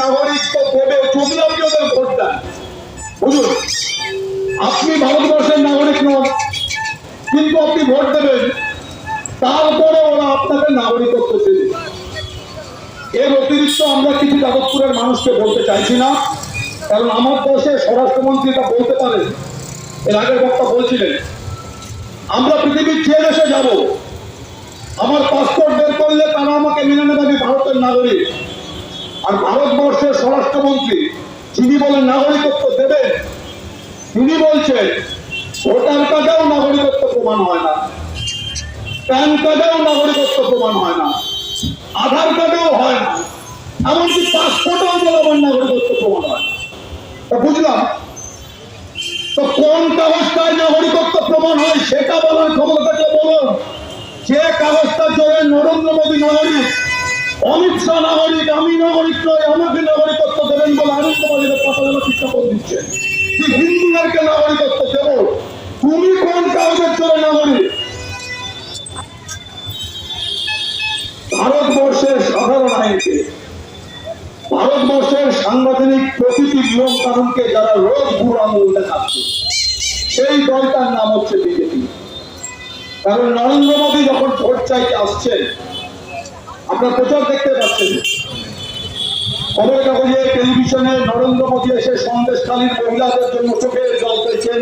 নাগরিকত্ব দেবে যদি আপনি ভোট দেন। বুঝুন, আপনি ভারতবর্ষের নাগরিক নন, কিন্তু আপনি ভোট দেবেন তারপরে ওরা আপনাকে নাগরিকত্ব দেবে। এর অতিরিক্ত আমরা কিছু যাদবপুরের মানুষকে বলতে চাইছি না, কারণ আমার দেশে স্বরাষ্ট্রমন্ত্রী এটা বলতে পারেন। এর আগের বক্তা বলছিলেন, আমরা পৃথিবীর যে দেশে যাব, আমার পাসপোর্ট বের করলে তারা আমাকে মেনে নেবে আমি ভারতের নাগরিক। আর ভারতবর্ষের স্বরাষ্ট্রমন্ত্রী যিনি বলেন নাগরিকত্ব দেবেন, তিনি বলছেন, ভোটার কার্ডেও নাগরিকত্ব প্রমাণ হয় না। প্যান কার্ডেও নাগরিকত্ব প্রমাণ হয় না। আধার কার্ডেও হয় না। এমনকি পাসপোর্টেও জনগণ নাগরিকত্ব প্রমাণ হয় তা বুঝলাম। তো কোন কাগজটায় নাগরিকত্ব প্রমাণ হয় সেটা বলার ক্ষমতা থাকলে বলুন। যে কাগজটার জন্য নরেন্দ্র মোদী নাগরিক অমিত শাহ নাগরিক, আমি নাগরিক নয় আমাকে নাগরিকত্ব দেবেন বলে আনন্দবাজারের কথা বলা চিন্তা করে দিচ্ছেন কি হিন্দুদেরকে নাগরিকত্ব দেব? তুমি কোন কাগজের জন্য নাগরিক? ভারতবর্ষের সাধারণ আইনকে, ভারতবর্ষের সাংবিধানিক প্রতিটি নিয়ম কানুনকে যারা রোজ বুড় আঙুল দেখাচ্ছে, সেই দলটার নাম হচ্ছে বিজেপি। কারণ নরেন্দ্র মোদী যখন ভোট চাইতে আসছেন আপনার প্রচার দেখতে পাচ্ছেন। খবরের কাগজে টেলিভিশনে নরেন্দ্র মোদী এসে সন্দেশকালীন মহিলাদের জন্য চোখের জল পেয়েছেন।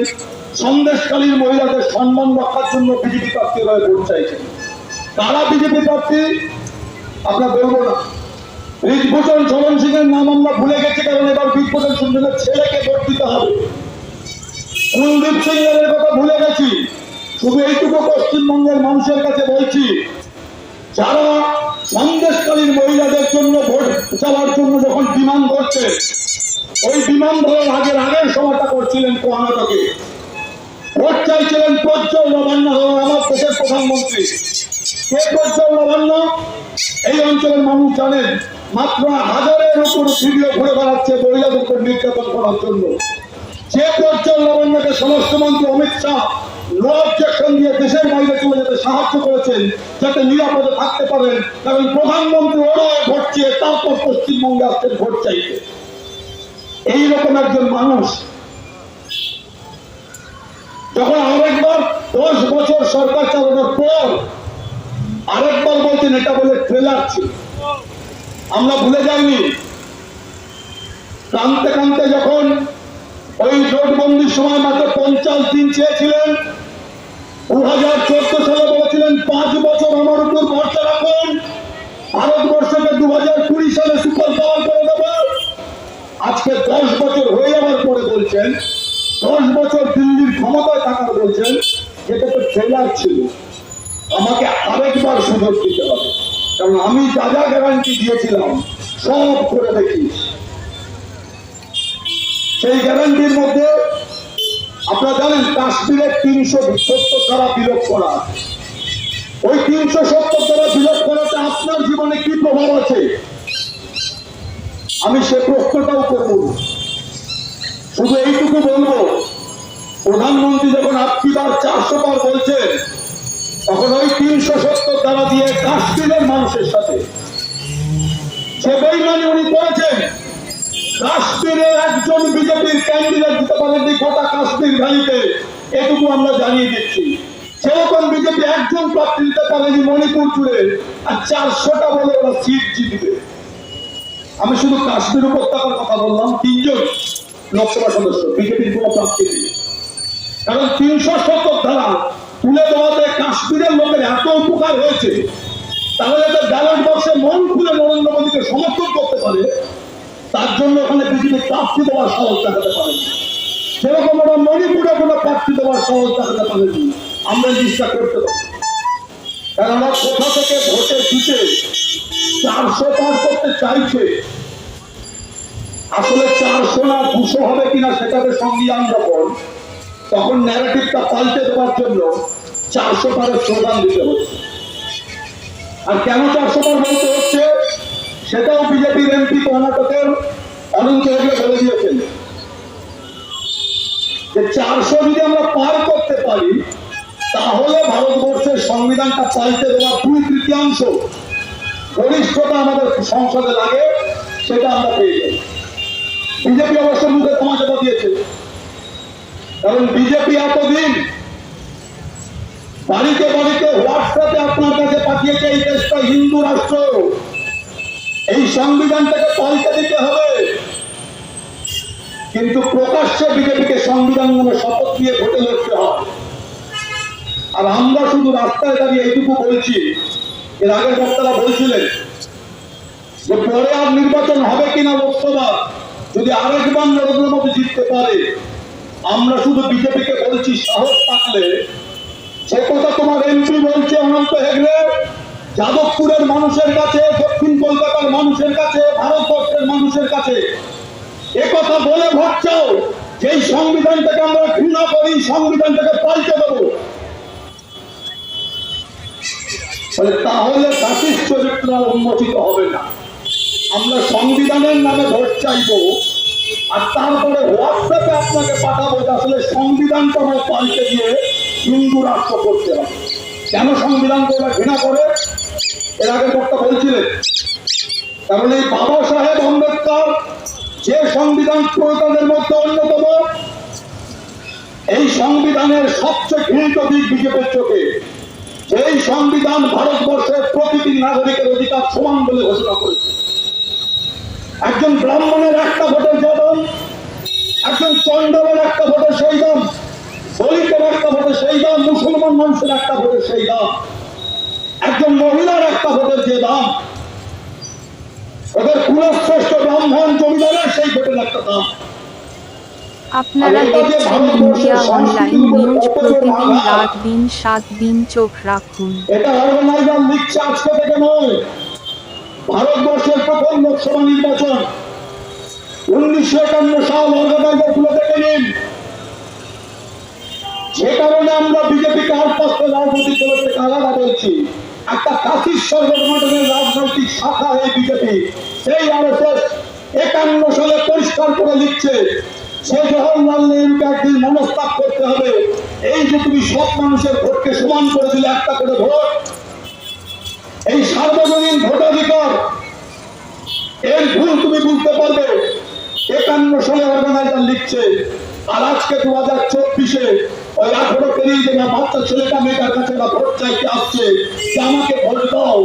সন্দেশকালীন মহিলাদের সম্মান রক্ষার জন্য বিজেপি প্রার্থী হয়ে ভোট চাইছেন। কারা বিজেপি প্রার্থী? আমরা বলব না। ঋতভূষণ চরণ সিং এর নাম আমরা ভুলে গেছি, কারণ এবার ঋতভূষণ সুন্দরের ছেলেকে ভোট দিতে হবে। কুলদীপ সিং এর কথা ভুলে গেছি। শুধু এইটুকু পশ্চিমবঙ্গের মানুষের কাছে বলছি ভোট চাওয়ার জন্য যখন বিমান করছে ওই বিমান ধরার আগের আগের সময়টা করছিলেন কর্ণাটকে। ভোট চাইছিলেন প্রজ্জ্বল নবান্ন আমার দেশের প্রধানমন্ত্রী। কে প্রজ্জ্বল নবান্ন এই অঞ্চলের মানুষ জানেন, মাত্র হাজারের উপর ভিডিও ঘুরে বেড়াচ্ছে মহিলাদের নির্যাতন করার জন্য। যে প্রজ্জ্বল নবান্নকে স্বরাষ্ট্রমন্ত্রী অমিত শাহ নো অবজেকশন দিয়ে দেশের বাইরে চলে যেতে সাহায্য করেছেন, যাতে নিরাপদে থাকতে পারেন। কারণ প্রধানমন্ত্রী ওরা ভোট চেয়ে তারপর পশ্চিমবঙ্গে আসছেন ভোট চাইতে। এইরকম একজন মানুষ, যখন আরেকবার দশ বছর সরকার চালানোর পর আরেকবার বলছেন, এটা বলে ট্রেলার ছিল। আমরা ভুলে যাইনি। কানতে কানতে যখন ওই নোটবন্দির সময় মাত্র পঞ্চাশ দিন চেয়েছিলেন দু হাজার চোদ্দ সালে বলেছিলেন, পাঁচ বছর আমার উপর ভরসা রাখুন। ভারতবর্ষকে দু হাজার কুড়ি সালে সুপার পাওয়ার করে দেব। আজকে দশ বছর হয়ে যাওয়ার পরে বলছেন, দশ বছর দিল্লির ক্ষমতায় থাকার বলছেন এটা তো ট্রেলার ছিল। আমাকে আরেকবার সুযোগ দিতে হবে। আমি যা যা গ্যারান্টি দিয়েছিলাম, সব করে দেখিস সেই গ্যারান্টির মধ্যে আপনারা জানেন কাশ্মীরের তিনশো সত্তর দ্বারা বিলোপ করা ওই তিনশো সত্তর দ্বারা বিলোপ করাতে আপনার জীবনে কি প্রভাব আছে? আমি সে প্রশ্নটাও করব। শুধু এইটুকু বলব, প্রধানমন্ত্রী যখন আপনি বার চারশো বার বলছেন, তখন ওই তিনশো সত্তর দ্বারা দিয়ে কাশ্মীরের মানুষের সাথে। সে বেইমানি উনি করেছেন। কাশ্মীরের একজন বিজেপির ক্যান্ডিডেট দিতে পারেননি গোটা কাশ্মীর ভ্যালিতে এটুকু আমরা জানিয়ে দিচ্ছি। সেরকম বিজেপি একজন প্রার্থী দিতে পারেনি মণিপুর জুড়ে, আর চারশোটা বলে ওরা সিট জিতবে। আমি শুধু কাশ্মীর উপত্যকার কথা বললাম, তিনজন লোকসভা সদস্য, বিজেপির কোনো প্রার্থী নেই। কারণ তিনশো সত্তর ধারা তুলে দেওয়াতে কাশ্মীরের লোকের এত উপকার হয়েছে। তাহলে তো ব্যালট বক্সে মন খুলে নরেন্দ্র মোদীকে সমর্থন করতে পারে তার জন্য ওখানে বিজেপি প্রার্থী দেওয়ার সাহস দেখাতে পারেনি। সেরকম ওরা মণিপুরে কোনো প্রার্থী দেওয়ার সাহস দেখাতে পারেনি। আমরা জিনিসটা করতে পারি কারণ আমার কোথা থেকে ভোটে জিতে চারশো পার করতে চাইছে, আসলে চারশো না দুশো হবে কিনা সেটাতে সংবিধান যখন, তখন ন্যারেটিভটা পাল্টে দেওয়ার জন্য চারশো পারের স্লোগান দিতে হচ্ছে। আর কেন চারশো পার বলতে হচ্ছে? সেটাও বিজেপির এমপি কর্ণাটকের অনন্ত হেগড়ে বলে দিয়েছেন। যে চারশো যদি আমরা পার করতে পারি, তাহলে ভারতবর্ষের সংবিধানটা পাল্টে দেওয়ার দুই তৃতীয়াংশ গরিষ্ঠতা আমাদের সংসদে লাগে, সেটা আমরা পেয়ে যাই। বিজেপি অবশ্য মুখে সমাজতা দিয়েছে। কারণ বিজেপি এতদিন বাড়িতে বাড়িতে হোয়াটসঅ্যাপে আপনার কাছে পাঠিয়েছে, এই দেশটা হিন্দু রাষ্ট্র। এই সংবিধানটাকে পাল্টে দিতে হবে। কিন্তু প্রকাশ্যে বিজেপিকে সংবিধান মানে শপথ দিয়ে ভোটে লড়তে হয় আর আমরা শুধু রাস্তায় দাঁড়িয়ে এইটুকু বলছি, এর আগের বক্তারা বলছিলেন যে পরে আর নির্বাচন হবে কিনা লোকসভা, যদি আরেকবার নরেন্দ্র মোদী জিততে পারে, আমরা শুধু বিজেপিকে বলছি সাহস থাকলে, সে কথা তোমার এমপি বলছে অনন্ত হেগড়ে যাদবপুরের মানুষের কাছে, দক্ষিণ কলকাতার মানুষের কাছে, ভারতবর্ষের মানুষের কাছে একথা বলে ভোট চাও, যেই সংবিধানটাকে আমরা ঘৃণা করি সংবিধানটাকে পাল্টে দেবো। তাহলে জাতির চরিত্র উন্মোচিত হবে না। আমরা সংবিধানের নামে ভোট চাইব, আর তারপরে হোয়াটসঅ্যাপে আপনাকে পাঠাবো যে আসলে সংবিধানটা আমরা পাল্টে দিয়ে হিন্দু রাষ্ট্র করতে হবে। কেন সংবিধানকে ওরা ঘৃণা করে? এর আগে বক্তা বলছিলেন কারণ এই বাবা সাহেব আম্বেদকর যে সংবিধান প্রয়োগের মধ্যে অন্যতম, এই সংবিধানের সবচেয়ে ঘৃণিত দিক বিজেপির চোখে এই সংবিধান ভারতবর্ষের প্রতিটি নাগরিকের অধিকার সমান বলে ঘোষণা করেছে। একজন ব্রাহ্মণের একটা ভোটের যে একজন চন্ডলের একটা ভোটের সেই দাম, দলিতের একটা ভোটের সেই দাম, মুসলমান মানুষের একটা ভোটের সেই দাম। একজন মহিলার একটা ভোটের যে দাম ওদের কুলশ্রেষ্ঠ ব্রাহ্মণ জমিদারের সেই ভোটের একটা দাম। আপনারা দেখছেন ইন্ডিয়া অনলাইন নিউজ প্রতিদিন রাত দিন সাত দিন চোখ রাখুন। এটা অর্গানাইজার লিখছে আজকে থেকে নয়। ভারতবর্ষের প্রথম লোকসভা নির্বাচন। উনিশশো একান্ন সাল অর্গানাইজারগুলো দেখে নিন। যে কারণে আমরা বিজেপিকে আলপাস্ত রাজনৈতিক দলের থেকে আলাদা বলছি। একটা কাশির সর্বধর্মের রাজনৈতিক শাখা এই বিজেপি, সেই আর একান্ন সালে পরিষ্কার করে লিখছে সে জওয়াহরলাল নেহরুকে একদিন মনস্তাপ করতে হবে। এই যে তুমি সব মানুষের ভোটকে সমান করে দিলে একটা করে ভোট, এই সার্বজনীন ভোটাধিকার, এর ভুল তুমি বুঝতে পারবে। একান্ন সালে অর্গানাইজার লিখছে, আর আজকে দু হাজার চব্বিশে ওই পেরিয়ে বাচ্চা ছেলেটা মেয়েটার কাছে ভোট চাইতে আসছে, যে আমাকে ভোট দাও।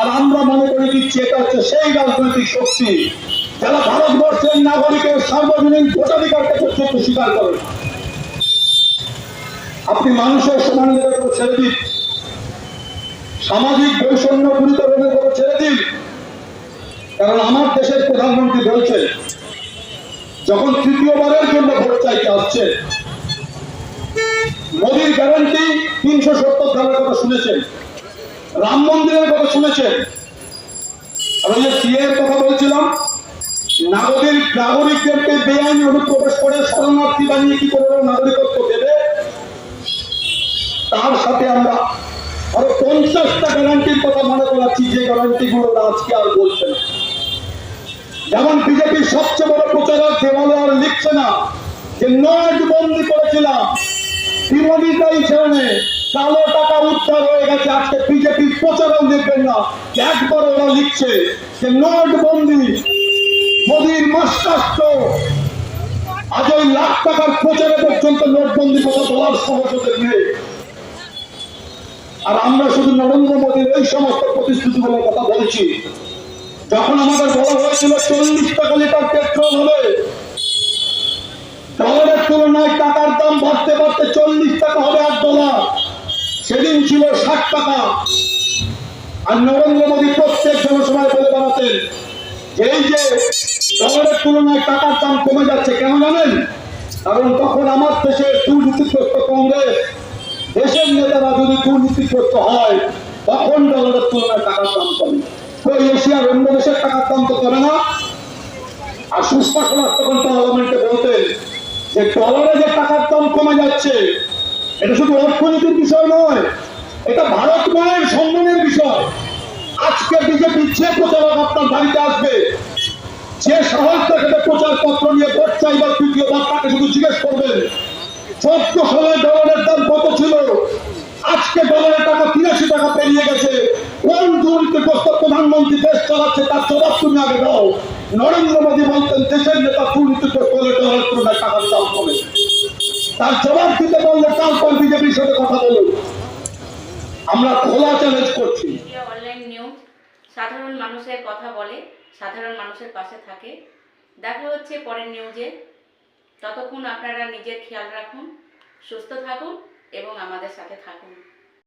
আর আমরা মনে করে দিচ্ছি, এটা হচ্ছে সেই রাজনৈতিক শক্তি, যারা ভারতবর্ষের নাগরিকের সার্বজনীন স্বীকার করে। আপনি মানুষের সমান ছেড়ে দিন। সামাজিক বৈষম্য গুরুতরের ছেড়ে দিন। কারণ আমার দেশের প্রধানমন্ত্রী বলছেন, যখন তৃতীয়বারের জন্য ভোট চাইতে আসছে মোদীর গ্যারান্টি তিনশো সত্তর ধারার কথা শুনেছেন। রাম মন্দিরের কথা শুনেছেন। আর যে সিএ এর কথা বলছিলাম, নাগরিক নাগরিকদেরকে বেআইনি অনুপ্রবেশ করে শরণার্থী বানিয়ে কি করে নাগরিকত্ব দেবে? তার সাথে আমরা আরও পঞ্চাশটা গ্যারান্টির কথা মনে করাচ্ছি, যে গ্যারান্টি গুলো আজকে আর বলছে না। যেমন বিজেপির সবচেয়ে বড় প্রচারক দেওয়ালে আর লিখছে না যে নোট বন্দি করেছিলাম। বিরোধিতাই কালো টাকা উদ্ধার হয়ে গেছে। আজকে বিজেপির প্রচারক লিখবেন না। একবার ওরা লিখছে যে নোট বন্দি মোদীর মস্তাস্ত আজ ওই লাখ টাকার প্রচারে পর্যন্ত নোটবন্দি কথা বলার সাহস নেই। আর আমরা শুধু নরেন্দ্র মোদীর এই সমস্ত প্রতিশ্রুতিগুলোর কথা বলছি। যখন আমাদের বলা হয়েছিল চল্লিশ টাকা লিটার পেট্রোল হবে তুলনায় টাকার দাম বাড়তে বাড়তে চল্লিশ টাকা হবে এক ডলার সেদিন ছিল ষাট টাকা। আর নরেন্দ্র মোদী প্রত্যেক জনসভায় বলে বেড়াতেন এই যে ডলারের তুলনায় টাকার দাম কমে যাচ্ছে, কেন জানেন? কারণ তখন আমার দেশের দুর্নীতিগ্রস্ত কংগ্রেস, দেশের নেতারা যদি দুর্নীতিগ্রস্ত হয়, তখন ডলারের তুলনায় টাকার দাম কমে। তো এশিয়ার অন্য দেশের টাকার দাম তো কমে না। আর সুষমা স্বরাজ তখন পার্লামেন্টে বলতেন যে ডলারে যে টাকার দাম কমে যাচ্ছে, এটা শুধু অর্থনীতির বিষয় নয়, এটা ভারত মায়ের সম্মানের বিষয়। আজকে বিজেপি যে প্রচারক আপনার বাড়িতে আসবে, যে সাহস দেখাতে প্রচার পত্র নিয়ে ভোট চাইবার তৃতীয়বার তাকে শুধু জিজ্ঞেস করবেন, চোদ্দ সালে ডলারের দাম কত ছিল? আজকে ডলারের টাকা তিরাশি টাকা পেরিয়ে গেছে। কোন দুর্নীতিগ্রস্ত প্রধানমন্ত্রী দেশ চালাচ্ছে তার জবাব তুমি আগে দাও। নরেন্দ্র মোদী বলতেন, দেশের নেতা টাকার দাম কমে তার জবাব দিতে তারপর বিজেপির সাথে কথা বলুন। আমরা খোলা চ্যালেঞ্জ করছি। অনলাইন সাধারণ মানুষের কথা বলে, সাধারণ মানুষের পাশে থাকে। দেখা হচ্ছে পরের নিউজে। ততক্ষণ আপনারা নিজের খেয়াল রাখুন, সুস্থ থাকুন এবং আমাদের সাথে থাকুন।